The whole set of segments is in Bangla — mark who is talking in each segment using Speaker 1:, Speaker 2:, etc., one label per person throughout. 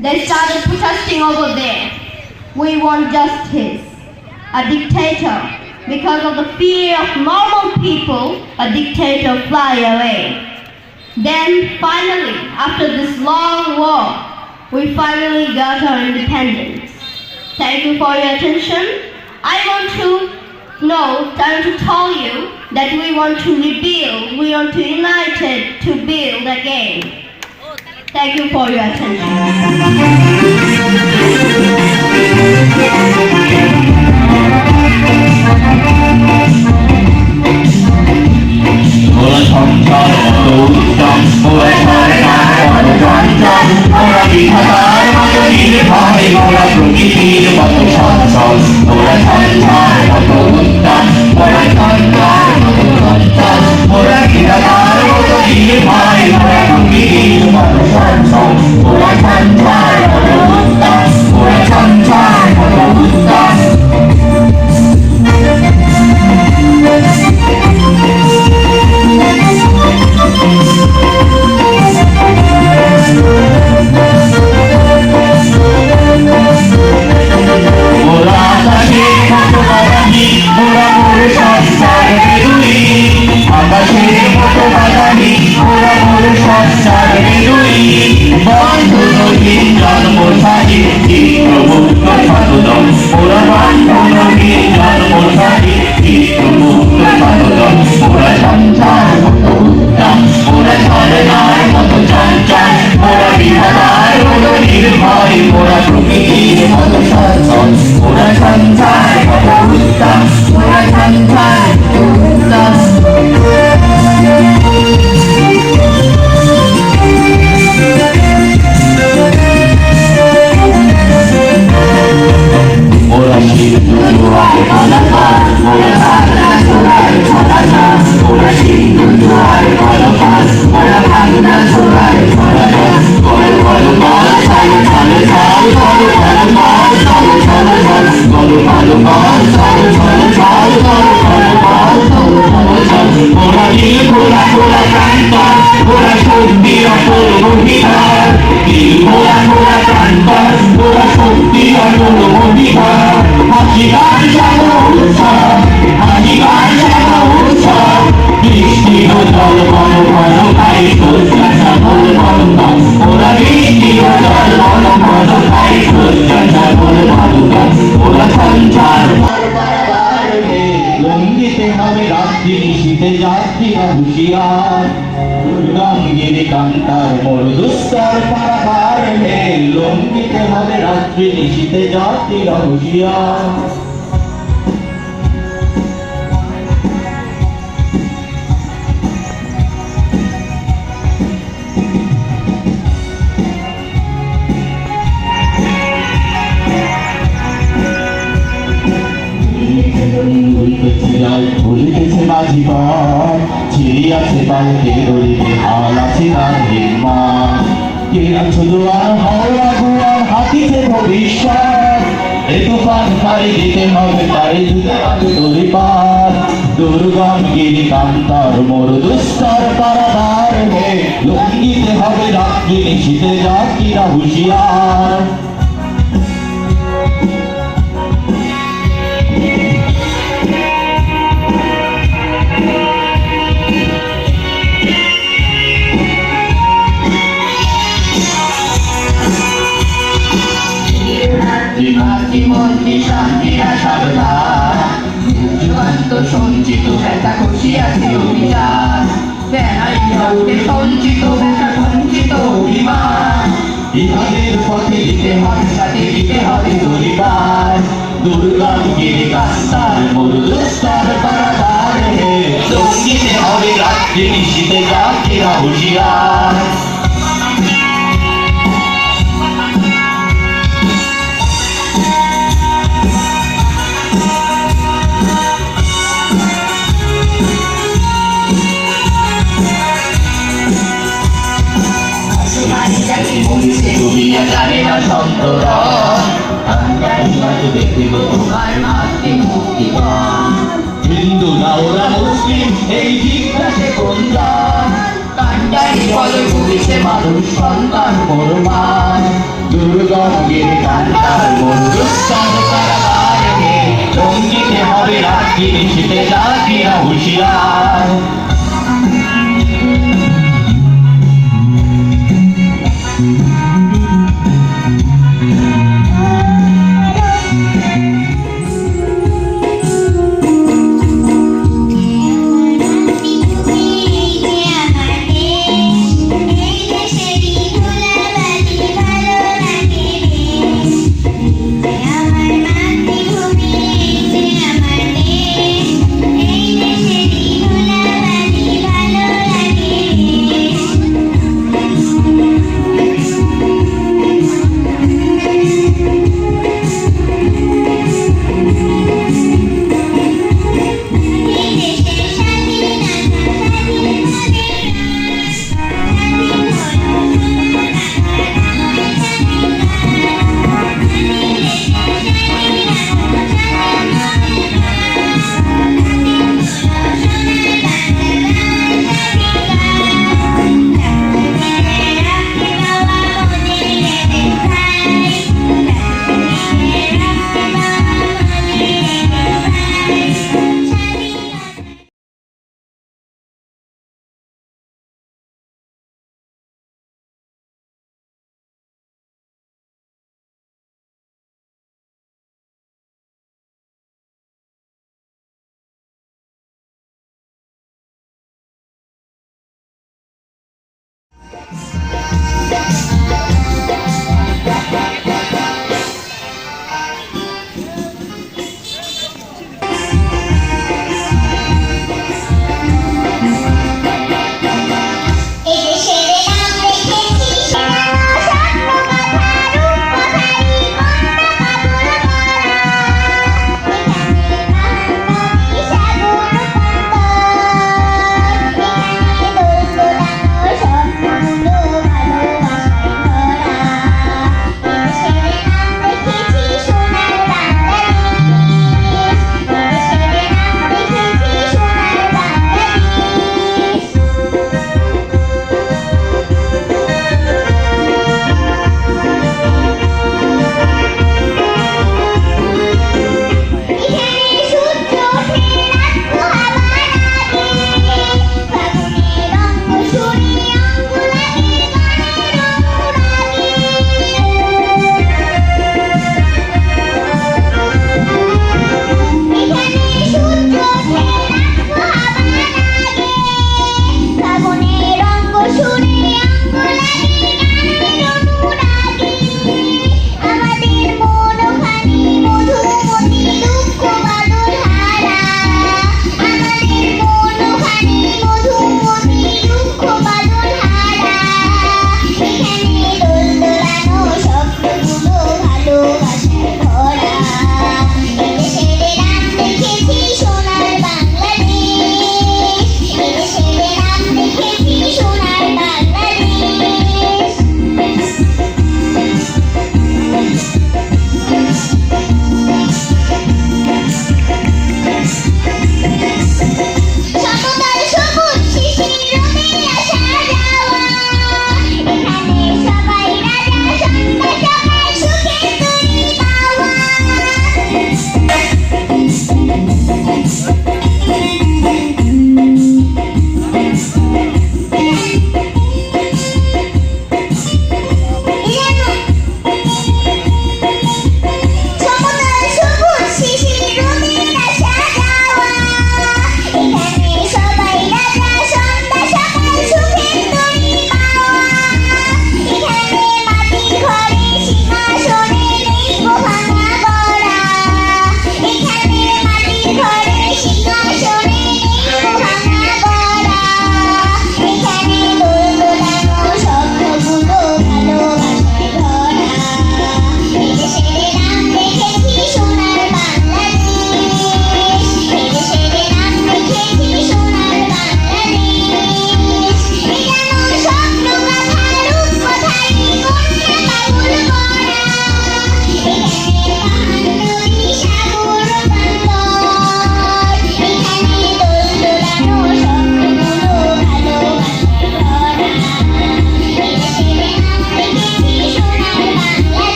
Speaker 1: They started protesting over there. We want justice. A dictator. Because of the fear of normal people, a dictator fly away. Then finally, after this long war, we finally got our independence. Thank you for your attention. I want to know, I want to tell you that we want to rebuild, we want to unite it to build again. Thank you for your attention.
Speaker 2: যাত্রীরা হুশিয়ার গঙ্গিনী কান্তার মোর দুস্তর পারাবার লঙ্গিতে হবে রাত্রি নিশীতে যাত্রীরা হুশিয়ার ভুলিতেছে মাঝি পথ ছিড়িয়াছে পালকে দড়িতে, হাল আছে তার নির্মাণ কেরাম শুধু আর হাওড়া গুয়ার হাতিতে ভবিষ্যৎ? এ তুফান পাড়ি দিতে হবে তাই দুধে আগে দড়ি পার দুর্গম গিরি কান্তর মোর দুস্তর পারাবার হে। লঙ্গিতে হবে রাত্রি নিশীতে যাত্রীরা হুশিয়ার। দিতে হবে, সাথে দিতে হবে পরিবার দুর্গম গিরি কাস্তার মরুদস্তার পারাদার সঙ্গীতে হবে রাত্রি নিশীতে যাত্রীরা হুশিয়ার। তোরণ আমি মাঝে দেখিব তোমার মাতৃ মুক্তি হিন্দু না ওরা মুসলিম, এই জিজ্ঞাসে কোন দান কান্ডারি বলে পুলিশে মানুষ সন্তান করমান দুর্গম গিরে
Speaker 3: কান্ডার মন্দুস্তান কারাগারে জঙ্গিতে হবে রাত্রি সেতে রাত্রিরা হুঁশিয়ার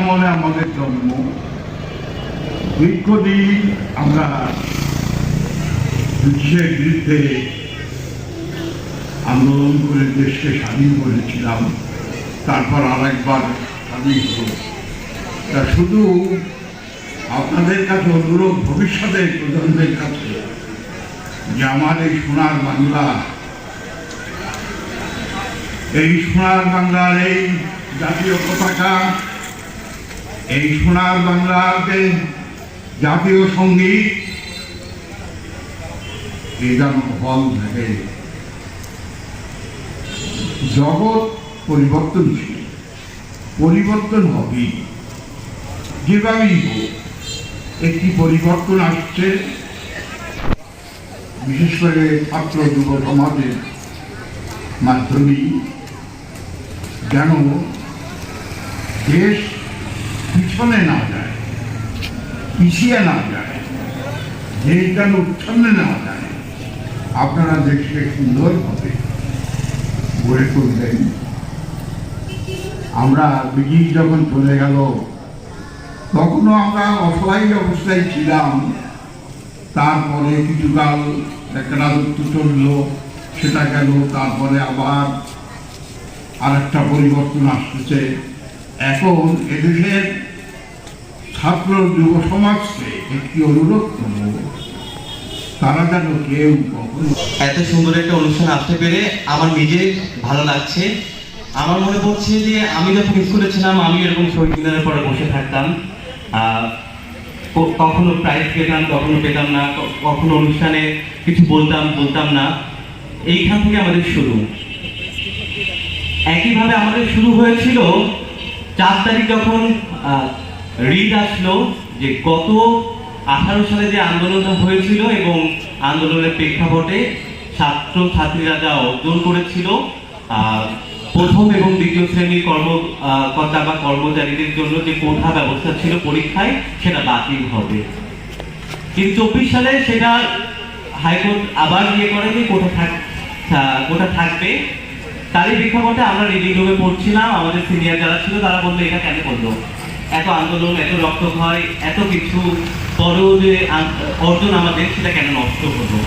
Speaker 3: আমলে আমাদের জন্ম, দীর্ঘদিন আমরা ব্রিটিশের বিরুদ্ধে আন্দোলন করে দেশকে স্বাধীন করেছিলাম, তারপর আরেকবার স্বাধীন হল তা শুধু আপনাদের কাছে অনুরোধ ভবিষ্যতের প্রজন্মের কাছে, যে আমার এই সোনার বাংলা, এই সোনার বাংলার এই জাতীয় পতাকা এই সোনার বাংলাতে জাতীয় সংগীত এই যেন হল থাকে। জগৎ পরিবর্তনশীল, পরিবর্তন হবে যেভাবেই হোক, একটি পরিবর্তন আসছে। বিশেষ করে ছাত্র যুব সমাজের মাধ্যমে যেন দেশ পিছনে না যায়, পিছিয়ে না যায় দেশ যেন উচ্ছন্নে না যায়, আপনারা দেশকে সুন্দরভাবে গড়ে তুলবেন। আমরা ব্রিটিশ যখন চলে গেল, তখনও আমরা অসহায় অবস্থায় ছিলাম। তারপরে কিছুকাল একটা রাজত্ব চলল, সেটা গেল, তারপরে আবার আর একটা পরিবর্তন আসতেছে এখন এদেশের ছাত্র যুব সমাজকে একটি অনুরোধ করব তারা যেন কেউ
Speaker 4: এত সুন্দর একটা অনুষ্ঠান আসতে পেরে আমার নিজের ভালো লাগছে। আমার মনে পড়ছে যে আমি যখন স্কুলে ছিলাম, আমি এরকম শহীদ মিনারের পরে বসে থাকতাম। কখনো প্রাইজ পেতাম, কখনো পেতাম না কখনো অনুষ্ঠানে কিছু বলতাম বলতাম না। এইখান থেকে আমাদের শুরু। একইভাবে আমাদের শুরু হয়েছিল চার তারিখ যখন রিড আসলো যে গত আঠারো সালে যে আন্দোলনটা হয়েছিল এবং আন্দোলনের প্রেক্ষাপটে ছাত্র ছাত্রীরা যা অর্জন করেছিল প্রথম এবং দ্বিতীয় শ্রেণির কর্মকর্তা বা কর্মচারীদের জন্য যে কোঠা ব্যবস্থা ছিল পরীক্ষায়, সেটা বাতিল হবে। কিন্তু চব্বিশ সালে সেটা হাইকোর্ট আবার ইয়ে করে যে কোটা থাক কোটা থাকবে। তারই প্রেক্ষাপটে আমরা রিডিং রুমে পড়ছিলাম, আমাদের সিনিয়র যারা ছিল তারা বলল, এটা কেন করল? এত আন্দোলন, এত রক্তক্ষয় এত কিছু বড় যে অর্জন আমাদের, সেটা কেন নষ্ট হলো?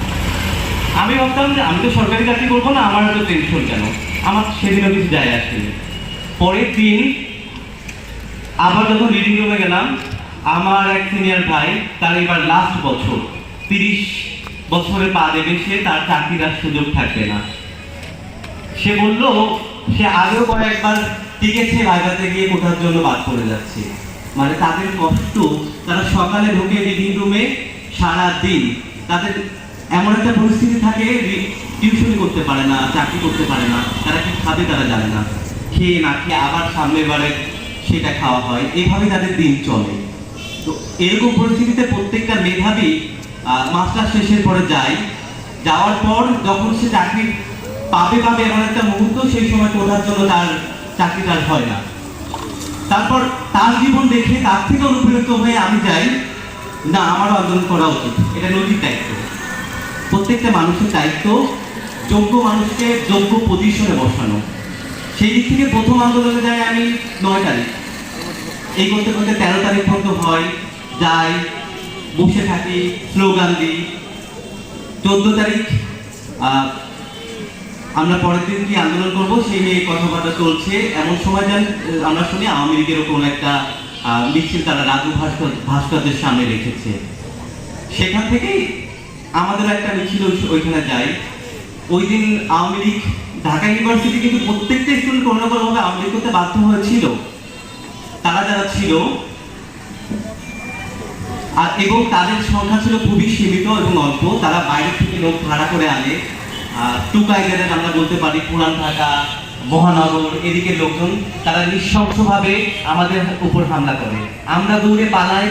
Speaker 4: আমি ভাবতাম যে আমি তো সরকারি চাকরি করব না, আমার এত টেনশন কেন? আমার সেদিনও কিছু যায় আসেনি। পরের দিন আবার যখন রিডিং রুমে গেলাম, আমার এক সিনিয়র ভাই, তার এবার লাস্ট বছর, তিরিশ বছরে পা দেবে সে, তার চাকরির সুযোগ থাকবে না। সে বলল, সে আগেও কয়েকবার টিকেছে ভাইভাতে গিয়ে কোথার জন্য বাদ পড়ে যাচ্ছে। মানে তাদের কষ্ট, তারা সকালে ঢুকে রিডিং রুমে সারা দিন তাদের এমন একটা পরিস্থিতি থাকে টিউশনই করতে পারে না, চাকরি করতে পারে না, তারা কি খাবে তারা জানে না। খেয়ে না খেয়ে আবার সামনের বারে সেটা খাওয়া হয়। এইভাবে তাদের দিন চলে। তো এরকম পরিস্থিতিতে প্রত্যেকটা মেধাবী মাস্টার শেষের পরে যায়। যাওয়ার পর যখন সে চাকরি পাবে পাবে এমন একটা মুহূর্ত, সেই সময় কোথার জন্য তার চাকরিটা হয় না। তারপর তার জীবন দেখে তার থেকে অনুপ্রেরিত হয়ে আমি যাই, না, আমারও আন্দোলন করা উচিত। এটা নৈতিক দায়িত্ব। প্রত্যেকটা মানুষের দায়িত্ব যোগ্য মানুষকে যোগ্য পজিশনে বসানো। সেই দিক থেকে প্রথম আন্দোলনে যাই আমি নয় তারিখ। এই করতে করতে তেরো তারিখ পর্যন্ত হয়, যাই, বসে থাকি স্লোগান দিই। চোদ্দ তারিখ আমরা পরের দিন কি আন্দোলন করব? সেই নিয়ে কথাবার্তা চলছে। এমন সময় যেন আমরা শুনি আওয়ামী লীগের কোনো একটা মিছিল তারা রাজু ভাস্কর, ভাস্করদের সামনে রেখেছে। সেখান থেকেই আমাদের একটা মিছিল ওই- ওইখানে যাই ওই দিন আওয়ামী লীগ ঢাকা ইউনিভার্সিটি কিন্তু প্রত্যেকটা স্টুডেন্ট কোনো না কোনোভাবে আওয়ামী লীগ করতে বাধ্য হয়েছিল। তারা যারা ছিল, আর এবং তাদের সংখ্যা ছিল খুবই সীমিত এবং অল্প। তারা বাইরে থেকে লোক ভাড়া করে আনে। টুকাই গেলেন আমরা বলতে পারি, পুরান ঢাকা, মহানগর, এদিকে লোকজন, তারা নৃশংসভাবে আমাদের উপর হামলা করে। আমরা দৌড়ে পালাই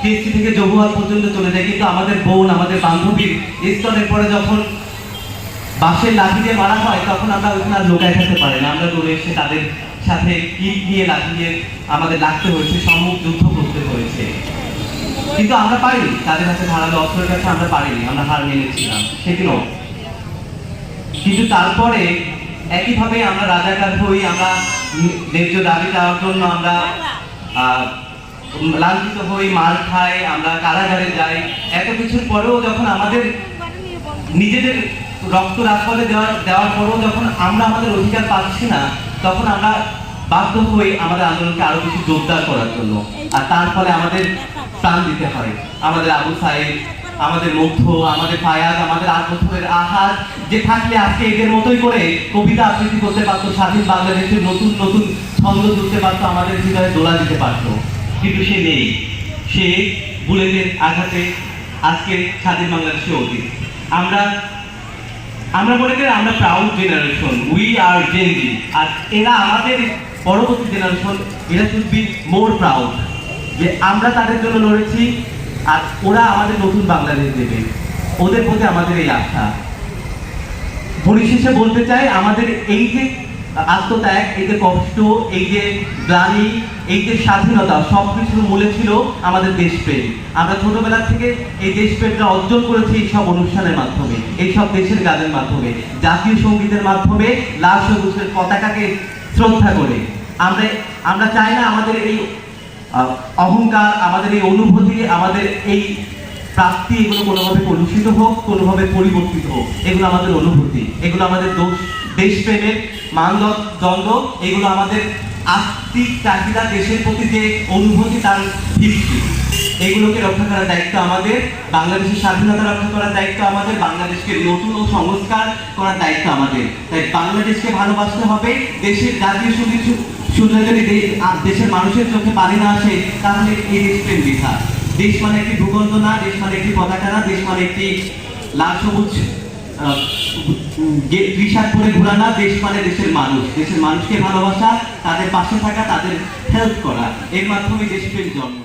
Speaker 4: টিএসসি থেকে জহুয়ার পর্যন্ত চলে যাই, কিন্তু আমাদের বোন, আমাদের বান্ধবীর স্তরের পরে যখন বাঁশের লাঠি দিয়ে মারা হয়, তখন আমরা ওইখানে আর লোকায় থাকতে পারি না। আমরা দৌড়ে এসে তাদের সাথে ইট নিয়ে লাঠি দিয়ে আমাদের লাগতে হয়েছে, সম্মুখ যুদ্ধ করতে হয়েছে। কিন্তু আমরা পারিনি তাদের কাছে ধারালো অস্ত্রের কাছে আমরা পারিনি আমরা হার মেনেছিলাম। সেদিনও কিন্তু তারপরে একইভাবে আমরা রাজাকার হই, আমরা ন্যায্য দাবি চাওয়ার জন্য আমরা লাঞ্ছিত হই, মার খাই, আমরা কারাগারে যাই। এত কিছুর পরেও যখন আমাদের নিজেদের রক্ত রাজপথে দেওয়ার দেওয়ার পরেও যখন আমরা আমাদের অধিকার পাচ্ছি না, তখন আমরা বাধ্য হই আমাদের আন্দোলনকে আরও কিছু জোরদার করার জন্য। আর তার ফলে আমাদের প্রাণ দিতে হয়। আমাদের আবু সাইদ আমাদের মধ্য আমাদের ফায়াজ, আমাদের বছরের আহাত যে থাকলে আজকে এদের মতোই করে কবিতা আবৃত্তি করতে পারতো, স্বাধীন বাংলাদেশের নতুন নতুন ছন্দ তুলতে পারতো, আমাদের হৃদয়ে দোলা দিতে পারতো। কিন্তু সে নেই। সে বুলেটের আঘাতে আজকে স্বাধীন বাংলাদেশের অতীত। আমরা আমরা মনে করি আমরা proud generation we are gen Z আর এরা আমাদের পরবর্তী জেনারেশন এরা শুড বি মোর প্রাউড যে আমরা তাদের জন্য লড়েছি আর ওরা আমাদের নতুন বাংলাদেশ দেবে। ওদের প্রতি আমাদের এই আশা পরিশেষে বলতে চাই আমাদের এই যে আত্মত্যাগ, এই যে কষ্ট, এই যে গ্লানি, এই যে স্বাধীনতা সব কিছুর মূলে ছিল আমাদের দেশপ্রেম। আমরা ছোটবেলা থেকে এই দেশপ্রেমটা অর্জন করেছি এই সব অনুষ্ঠানের মাধ্যমে, এই সব দেশের গানের মাধ্যমে, জাতীয় সঙ্গীতের মাধ্যমে লাল সবুজের পতাকাকে শ্রদ্ধা করে। আমরা আমরা চাই না আমাদের এই অহংকার, আমাদের এই অনুভূতি, আমাদের এই প্রাপ্তি, এগুলো কোনোভাবে কলুষিত হোক, কোনোভাবে পরিবর্তিত হোক। এগুলো আমাদের অনুভূতি। এগুলো আমাদের দোষ, দেশপ্রেমের মানদণ্ড এগুলো আমাদের আত্মিক চাহিদা, দেশের প্রতি যে অনুভূতি, তার ভিত্তি। এগুলোকে রক্ষা করার দায়িত্ব আমাদের, বাংলাদেশের স্বাধীনতা রক্ষা করার দায়িত্ব আমাদের, বাংলাদেশকে নতুন ও সংস্কার করার দায়িত্ব আমাদের। তাই বাংলাদেশকে ভালোবাসতে হবে, দেশের জাতীয় সংগীত আর দেশের মানুষের চোখে পানি না আসে, তাহলে এই দেশপ্রেম বৃথা। দেশ মানে একটি ভূখণ্ড না দেশ মানে একটি পতাকা না দেশ মানে একটি লাল সবুজ শার্ট পরে ঘোরা না দেশ মানে দেশের মানুষ। দেশের মানুষকে ভালোবাসা, তাদের পাশে থাকা, তাদের হেল্প করা। এর মাধ্যমে দেশপ্রেম জন্ম